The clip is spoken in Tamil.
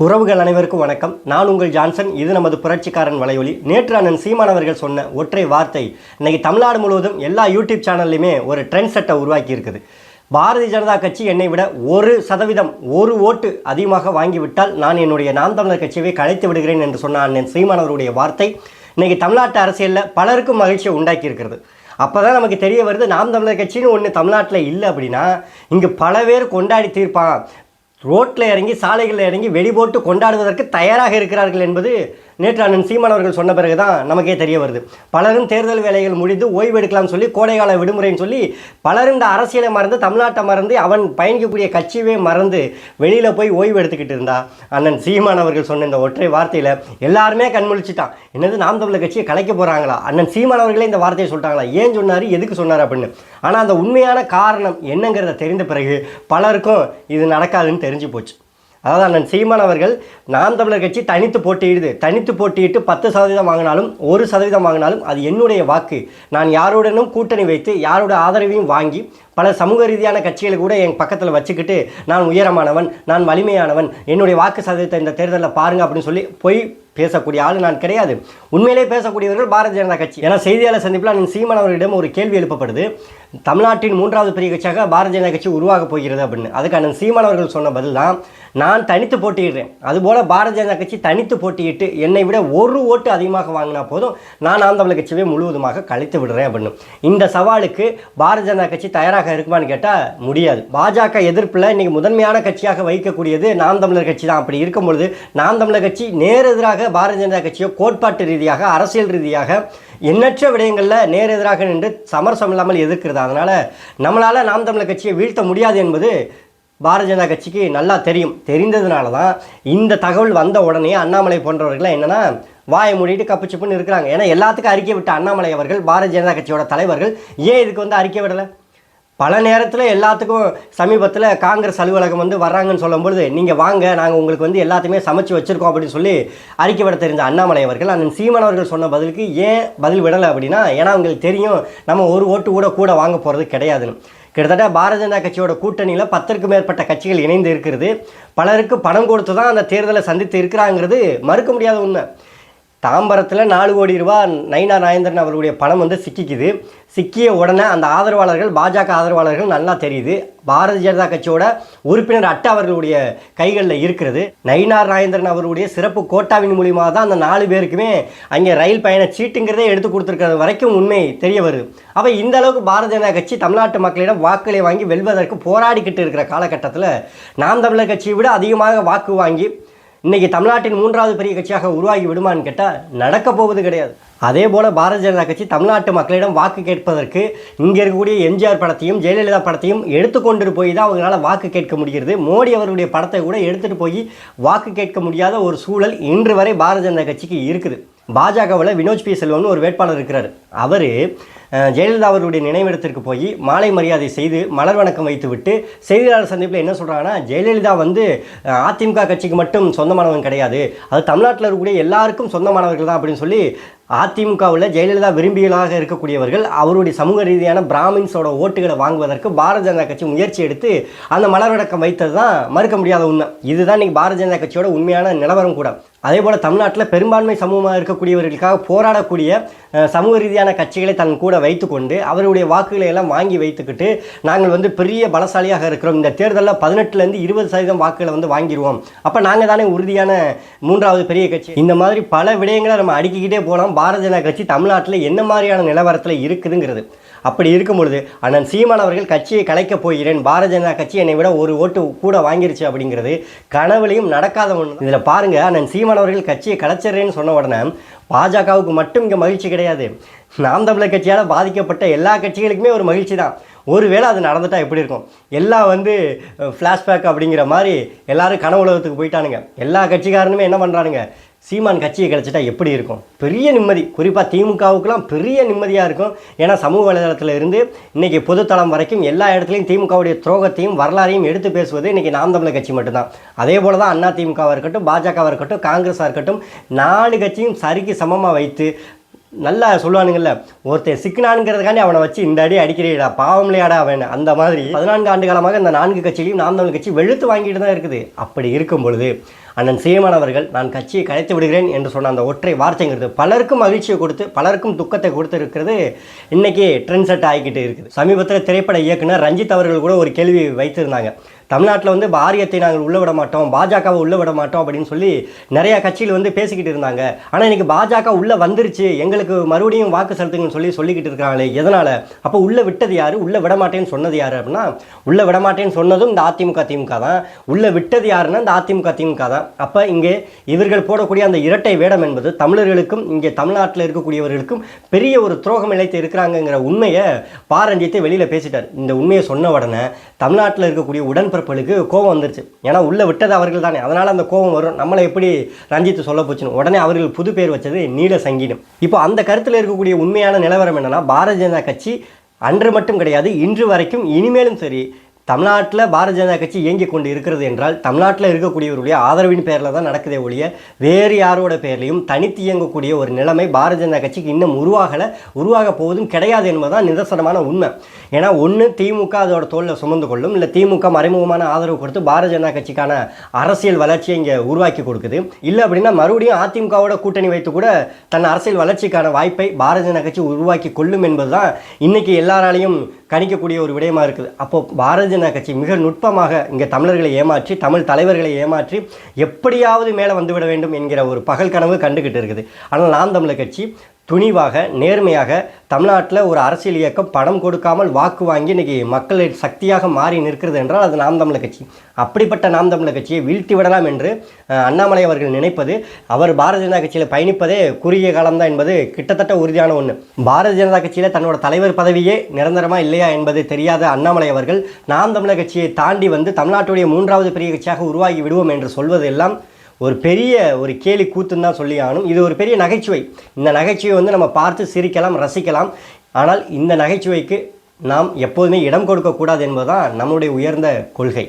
உறவுகள் அனைவருக்கும் வணக்கம். நான் உங்கள் ஜான்சன். இது நமது புரட்சிக்காரன் வலையொலி. நேற்று அண்ணன் சீமான் அவர்கள் சொன்ன ஒற்றை வார்த்தை இன்னைக்கு தமிழ்நாடு முழுவதும் எல்லா யூடியூப் சேனல்லையுமே ஒரு ட்ரெண்ட் செட்டை உருவாக்கி இருக்குது பாரதிய ஜனதா கட்சி என்னை விட ஒரு சதவீதம் ஒரு ஓட்டு அதிகமாக வாங்கிவிட்டால் நான் என்னுடைய நாம் தமிழர் கட்சியை கலைத்து விடுகிறேன் என்று சொன்ன அண்ணன் சீமான் அவருடைய வார்த்தை இன்னைக்கு தமிழ்நாட்டு அரசியலில் பலருக்கும் மகிழ்ச்சியை உண்டாக்கி இருக்கிறது அப்போ தான் நமக்கு தெரிய வருது நாம் தமிழர் கட்சின்னு ஒன்று தமிழ்நாட்டில் இல்லை அப்படின்னா இங்கே பல பேர் கொண்டாடி தீர்ப்பான். ரோட்டில் இறங்கி சாலைகளில் இறங்கி வெடி போட்டு கொண்டாடுவதற்கு தயாராக இருக்கிறார்கள் என்பது நேற்று அண்ணன் சீமான் அவர்கள் சொன்ன பிறகு தான் நமக்கே தெரிய வருது. பலரும் தேர்தல் வேலைகள் முடிந்து ஓய்வு எடுக்கலாம்னு சொல்லி கோடைகால விடுமுறைன்னு சொல்லி பலரும் இந்த அரசியலை மறந்து தமிழ்நாட்டை மறந்து அவன் பயணிக்கக்கூடிய கட்சியவே மறந்து வெளியில் போய் ஓய்வு எடுத்துக்கிட்டு இருந்தா. அண்ணன் சீமான் அவர்கள் சொன்ன இந்த ஒற்றை வார்த்தையில் எல்லாருமே கண்முழிச்சிட்டான். என்னது நாம் தமிழர் கட்சியை கலைக்க போகிறாங்களா அண்ணன் சீமான் அவர்களே இந்த வார்த்தையை சொல்லிட்டாங்களா? ஏன் சொன்னார் எதுக்கு சொன்னார் அப்படின்னு. ஆனால் அந்த உண்மையான காரணம் என்னங்கிறத தெரிந்த பிறகு பலருக்கும் இது நடக்காதுன்னு தெரிஞ்சு போச்சு. அதாவது அண்ணன் சீமான் அவர்கள் நாம் தமிழர் கட்சி தனித்து போட்டியிடுது. தனித்து போட்டியிட்டு பத்து சதவீதம் வாங்கினாலும் ஒரு சதவீதம் வாங்கினாலும் அது என்னுடைய வாக்கு. நான் யாருடனும் கூட்டணி வைத்து யாரோட ஆதரவையும் வாங்கி பல சமூக ரீதியான கட்சிகளை கூட என் பக்கத்தில் வச்சுக்கிட்டு நான் உயரமானவன் நான் வலிமையானவன் என்னுடைய வாக்கு சதவீதத்தை இந்த தேர்தலில் பாருங்கள் அப்படின்னு சொல்லி போய் பேசக்கூடிய ஆள் நான் கிடையாது. உண்மையிலே பேசக்கூடியவர்கள் பாரதிய ஜனதா கட்சி. ஏன்னா செய்தியாளர் சந்திப்பில் அண்ணன் சீமான் அவர்களிடம் ஒரு கேள்வி எழுப்பப்படுது. தமிழ்நாட்டின் மூன்றாவது பெரிய கட்சியாக பாரதிய ஜனதா கட்சி உருவாக போகிறது அப்படின்னு. அதுக்கு அண்ணன் சீமான் அவர்கள் சொன்ன பதில் தான் நான் தனித்து போட்டியிடுறேன். அதுபோல் பாரதிய ஜனதா கட்சி தனித்து போட்டியிட்டு என்னை விட ஒரு ஓட்டு அதிகமாக வாங்கினா போதும் நான் ஆம் தமிழர் கட்சியை முழுவதுமாக கழித்து விடுறேன் அப்படின்னு. இந்த சவாலுக்கு பாரதிய ஜனதா கட்சி தயாராக இருக்குமான்னு கேட்டால் முடியாது. பாஜக எதிர்ப்பில் இன்றைக்கி முதன்மையான கட்சியாக வைக்கக்கூடியது நாம் தமிழர் கட்சி தான். அப்படி இருக்கும் பொழுது நாம் தமிழர் கட்சி நேர் எதிராக நேரெதிராக பாரதிய ஜனதா கட்சியோ கோட்பாட்டு ரீதியாக அரசியல் ரீதியாக எண்ணற்ற விடயங்களில் நேர் எதிராக நின்று சமரசம் இல்லாமல் எதிர்க்கிறது. அதனால் நம்மளால் நாம் தமிழர் கட்சியை வீழ்த்த முடியாது என்பது பாரதிய ஜனதா கட்சிக்கு நல்லா தெரியும். தெரிந்ததுனால தான் இந்த தகவல் வந்த உடனே அண்ணாமலை போன்றவர்கள்லாம் என்னென்னா வாயை மூடிட்டு கப்பு சிப்புன்னு இருக்கிறாங்க. ஏன்னா எல்லாத்துக்கும் அறிக்கை விட்ட அண்ணாமலை அவர்கள் பாரதிய ஜனதா கட்சியோட தலைவர்கள். ஏன் இதுக்கு வந்து அறிக்கை விடலை? பல நேரத்தில் எல்லாத்துக்கும் சமீபத்தில் காங்கிரஸ் அலுவலகம் வந்து வர்றாங்கன்னு சொல்லும்பொழுது நீங்கள் வாங்க நாங்கள் உங்களுக்கு வந்து எல்லாத்தையுமே சமைச்சு வச்சுருக்கோம் அப்படின்னு சொல்லி அறிக்கை விட தெரிஞ்ச அண்ணாமலை அவர்கள் அண்ணன் சீமான் அவர்கள் சொன்ன பதிலுக்கு ஏன் பதில் விடலை அப்படின்னா ஏன்னா அவங்களுக்கு தெரியும் நம்ம ஒரு ஓட்டு கூட கூட வாங்க போகிறது கிடையாதுன்னு கிட்டத்தட்ட பாரதிய ஜனதா கட்சியோட கூட்டணியில் பத்திற்கும் மேற்பட்ட கட்சிகள் இணைந்து இருக்கிறது. பலருக்கு பணம் கொடுத்து தான் அந்த தேர்தலை சந்தித்து இருக்கிறாங்கிறது மறுக்க முடியாத உண்மை. தாம்பரத்தில் நாலு கோடி ரூபா நைனா நாயந்திரன் அவருடைய பணம் வந்து சிக்கிக்குது. சிக்கிய உடனே அந்த ஆதரவாளர்கள் பாஜக ஆதரவாளர்கள் நல்லா தெரியுது. பாரதிய ஜனதா கட்சியோட உறுப்பினர் அட்டா அவர்களுடைய கைகளில் இருக்கிறது. நயினார் நாயந்திரன் அவருடைய சிறப்பு கோட்டாவின் மூலியமாக தான் அந்த நாலு பேருக்குமே அங்கே ரயில் பயண சீட்டுங்கிறதே எடுத்து கொடுத்துருக்கிறது வரைக்கும் உண்மை தெரிய வருது. அப்போ இந்த அளவுக்கு பாரதிய ஜனதா கட்சி தமிழ்நாட்டு மக்களிடம் வாக்குகளை வாங்கி வெல்வதற்கு போராடிக்கிட்டு இருக்கிற காலகட்டத்தில் நாம் தமிழர் கட்சியை விட அதிகமாக வாக்கு வாங்கி இன்றைக்கி தமிழ்நாட்டின் மூன்றாவது பெரிய கட்சியாக உருவாகி விடுமான்னு கேட்டால் நடக்க போவது கிடையாது. அதே போல் பாரதிய ஜனதா கட்சி தமிழ்நாட்டு மக்களிடம் வாக்கு கேட்பதற்கு இங்கே இருக்கக்கூடிய எம்ஜிஆர் படத்தையும் ஜெயலலிதா படத்தையும் எடுத்துக்கொண்டு போய் தான் அவங்களால வாக்கு கேட்க முடிகிறது. மோடி அவருடைய படத்தை கூட எடுத்துகிட்டு போய் வாக்கு கேட்க முடியாத ஒரு சூழல் இன்று வரை பாரதிய ஜனதா கட்சிக்கு இருக்குது. பாஜகவில் வினோஜ் பி செல்வம்னு ஒரு வேட்பாளர் இருக்கிறார். அவர் ஜெயலலிதா அவருடைய நினைவிடத்திற்கு போய் மாலை மரியாதை செய்து மலர் வணக்கம் வைத்துவிட்டு செய்தியாளர் சந்திப்பில் என்ன சொல்கிறாங்கன்னா ஜெயலலிதா வந்து அதிமுக கட்சிக்கு மட்டும் சொந்தமானவன் கிடையாது. அது தமிழ்நாட்டில் இருக்கக்கூடிய எல்லாருக்கும் சொந்தமானவர்கள் தான் அப்படின்னு சொல்லி அதிமுகவில் ஜெயலலிதா விரும்பிகளாக இருக்கக்கூடியவர்கள் அவருடைய சமூக ரீதியான பிராமின்ஸோட ஓட்டுகளை வாங்குவதற்கு பாரதிய ஜனதா கட்சி முயற்சி எடுத்து அந்த மலர் வைத்தது தான் மறுக்க முடியாத உண்மை. இதுதான் இன்னைக்கு பாரதிய ஜனதா கட்சியோட உண்மையான நிலவரம் கூட. அதே போல் தமிழ்நாட்டில் பெரும்பான்மை சமூகமாக இருக்கக்கூடியவர்களுக்காக போராடக்கூடிய சமூக ரீதியான கட்சிகளை தன் கூட வைத்துக்கொண்டு அவருடைய வாக்குகளை எல்லாம் வாங்கி வைத்துக்கிட்டு நாங்கள் வந்து பெரிய பலசாலியாக இருக்கிறோம். இந்த தேர்தலில் பதினெட்டுலேருந்து இருபது சதவீதம் வாக்குகளை வந்து வாங்கிடுவோம் அப்போ நாங்கள் தானே உறுதியான மூன்றாவது பெரிய கட்சி. இந்த மாதிரி பல விடயங்களை நம்ம அடுக்கிக்கிட்டே போனோம் பாரதிய ஜனதா கட்சி தமிழ்நாட்டில் என்ன மாதிரியான நிலவரத்தில் இருக்குதுங்கிறது. அப்படி இருக்கும் பொழுது அண்ணன் சீமான் அவர்கள் கட்சியை கலைக்கப் போகிறேன் பாரதிய ஜனதா கட்சி என்னை விட ஒரு ஓட்டு கூட வாங்கிருச்சு அப்படிங்கிறது கனவுலையும் நடக்காத ஒன்று இதில் பாருங்கள் அண்ணன் சீமான் அவர்கள் கட்சியை கலைச்சிடுறேன்னு சொன்ன உடனே பாஜகவுக்கு மட்டும் இங்கே மகிழ்ச்சி கிடையாது. நாம் தமிழர் கட்சியால் பாதிக்கப்பட்ட எல்லா கட்சிகளுக்குமே ஒரு மகிழ்ச்சி தான். ஒருவேளை அது நடந்துட்டால் எப்படி இருக்கும்? எல்லாம் வந்து ஃப்ளாஷ்பேக் அப்படிங்கிற மாதிரி எல்லாரும் கனவு உலகத்துக்கு போயிட்டானுங்க. எல்லா கட்சிக்காரனுமே என்ன பண்ணுறானுங்க சீமான் கட்சியை கிடச்சிட்டா எப்படி இருக்கும்? பெரிய நிம்மதி. குறிப்பாக திமுகவுக்கெலாம் பெரிய நிம்மதியாக இருக்கும். ஏன்னா சமூக வலைதளத்தில் இருந்து இன்றைக்கி பொதுத்தளம் வரைக்கும் எல்லா இடத்துலையும் திமுகவுடைய துரோகத்தையும் வரலாறையும் எடுத்து பேசுவது இன்றைக்கி நாம் தமிழர் கட்சி மட்டும்தான். அதே போல் தான் அண்ணா திமுகவாக இருக்கட்டும் பாஜகவாக இருக்கட்டும் காங்கிரஸாக இருக்கட்டும் நாலு கட்சியும் சரிக்கு சமமாக வைத்து நல்லா சொல்லுவானுங்கள்ல ஒருத்தன் சிக்கனானுங்கிறதுக்காண்டி அவனை வச்சு இந்த அடி அடிக்கிறீடா பாவம்லையாடா அவன். அந்த மாதிரி பதினான்கு ஆண்டு காலமாக இந்த நான்கு கட்சியிலையும் நாம் தமிழ் கட்சி வெளுத்து வாங்கிட்டு தான் இருக்குது. அப்படி இருக்கும் பொழுது அண்ணன் சீமான் அவர்கள் நான் கட்சியை கலைத்து விடுகிறேன் என்று சொன்ன அந்த ஒற்றை வார்த்தைங்கிறது பலருக்கும் மகிழ்ச்சியை கொடுத்து பலருக்கும் துக்கத்தை கொடுத்து இருக்கிறது இன்னைக்கு ட்ரெண்ட் செட் ஆகிக்கிட்டு இருக்குது. சமீபத்தில் திரைப்பட இயக்குனர் ரஞ்சித் அவர்கள் கூட ஒரு கேள்வி வைத்திருந்தாங்க. தமிழ்நாட்டில் வந்து பாரியத்தை நாங்கள் உள்ள விட மாட்டோம் பாஜகவை உள்ள விட மாட்டோம் அப்படின்னு சொல்லி நிறையா கட்சிகள் வந்து பேசிக்கிட்டு இருந்தாங்க. ஆனால் இன்னைக்கு பாஜக உள்ளே வந்துருச்சு. எங்களுக்கு மறுபடியும் வாக்கு செலுத்துங்கன்னு சொல்லி சொல்லிக்கிட்டு இருக்காங்களே எதனால்? அப்போ உள்ளே விட்டது யார்? உள்ளே விட மாட்டேன்னு சொன்னது யார் அப்படின்னா உள்ளே விட மாட்டேன்னு சொன்னதும் இந்த அதிமுக திமுக தான். உள்ளே விட்டது யாருன்னா இந்த அதிமுக திமுக தான். அப்போ இங்கே இவர்கள் போடக்கூடிய அந்த இரட்டை வேடம் என்பது தமிழர்களுக்கும் இங்கே தமிழ்நாட்டில் இருக்கக்கூடியவர்களுக்கும் பெரிய ஒரு துரோகம் இழைத்து இருக்கிறாங்கங்கிற உண்மையை பாரஞ்சித்தை வெளியில் பேசிட்டார். இந்த உண்மையை சொன்ன உடனே தமிழ்நாட்டில் இருக்கக்கூடிய உடன் உடன்பிறப்புகளுக்கு கோபம் வந்துருச்சு. ஏன்னா உள்ளே விட்டது அவர்கள் தானே அதனால் அந்த கோபம் வரும். நம்மளை எப்படி ரஞ்சித் சொல்ல போச்சுன்னு. உடனே அவர்கள் புது பேர் வச்சது நீல சங்கீதம். இப்போ அந்த கருத்தில் இருக்கக்கூடிய உண்மையான நிலவரம் என்னென்னா பாரதிய ஜனதா கட்சி அன்று மட்டும் கிடையாது இன்று வரைக்கும் இனிமேலும் சரி தமிழ்நாட்டில் பாரதிய ஜனதா கட்சி இயங்கிக் கொண்டு இருக்கிறது என்றால் தமிழ்நாட்டில் இருக்கக்கூடியவருடைய ஆதரவின் பேரில் தான் நடக்குதே ஒழிய வேறு யாரோட பேர்லையும் தனித்து இயங்கக்கூடிய ஒரு நிலைமை பாரதிய ஜனதா கட்சிக்கு இன்னும் உருவாகலை உருவாக போவதும் கிடையாது என்பதுதான் நிதர்சனமான உண்மை. ஏன்னா ஒன்று திமுக அதோட தோளில் சுமந்து கொள்ளும் இல்லை திமுக மறைமுகமான ஆதரவு கொடுத்து பாரதிய ஜனதா கட்சிக்கான அரசியல் வளர்ச்சியை இங்கே உருவாக்கி கொடுக்குது. இல்லை அப்படின்னா மறுபடியும் அதிமுகவோட கூட்டணி வைத்து கூட தன் அரசியல் வளர்ச்சிக்கான வாய்ப்பை பாரதிய ஜனதா கட்சி உருவாக்கி கொள்ளும் என்பதுதான் இன்னைக்கு எல்லாராலையும் கணிக்கக்கூடிய ஒரு விடயமா இருக்குது. அப்போ பாரதிய ஜன கட்சி மிக நுட்பமாக இங்கே தமிழர்களை ஏமாற்றி தமிழ் தலைவர்களை ஏமாற்றி எப்படியாவது மேலே வந்துவிட வேண்டும் என்கிற ஒரு பகல் கனவு கண்டுகிட்டு இருக்குது. ஆனால் நாம் தமிழர் கட்சி துணிவாக நேர்மையாக தமிழ்நாட்டில் ஒரு அரசியல் இயக்கம் பணம் கொடுக்காமல் வாக்கு வாங்கி இன்றைக்கி மக்களை சக்தியாக மாறி நிற்கிறது என்றால் அது நாம் தமிழர் கட்சி. அப்படிப்பட்ட நாம் தமிழர் கட்சியை வீழ்த்தி விடலாம் என்று அண்ணாமலை அவர்கள் நினைப்பது அவர் பாரதிய ஜனதா கட்சியில் பயணிப்பதே குறுகிய காலம்தான் என்பது கிட்டத்தட்ட உறுதியான ஒன்று பாரதிய ஜனதா கட்சியில் தன்னோட தலைவர் பதவியே நிரந்தரமாக இல்லையா என்பது தெரியாத அண்ணாமலை அவர்கள் நாம் தமிழர் கட்சியை தாண்டி வந்து தமிழ்நாட்டுடைய மூன்றாவது பெரிய கட்சியாக உருவாகி விடுவோம் என்று சொல்வதெல்லாம் ஒரு பெரிய ஒரு கேலி கூத்துன்னு தான் சொல்லி ஆகணும். இது ஒரு பெரிய நகைச்சுவை. இந்த நகைச்சுவை வந்து நம்ம பார்த்து சிரிக்கலாம் ரசிக்கலாம். ஆனால் இந்த நகைச்சுவைக்கு நாம் எப்போதுமே இடம் கொடுக்கக்கூடாது என்பதுதான் நம்முடைய உயர்ந்த கொள்கை.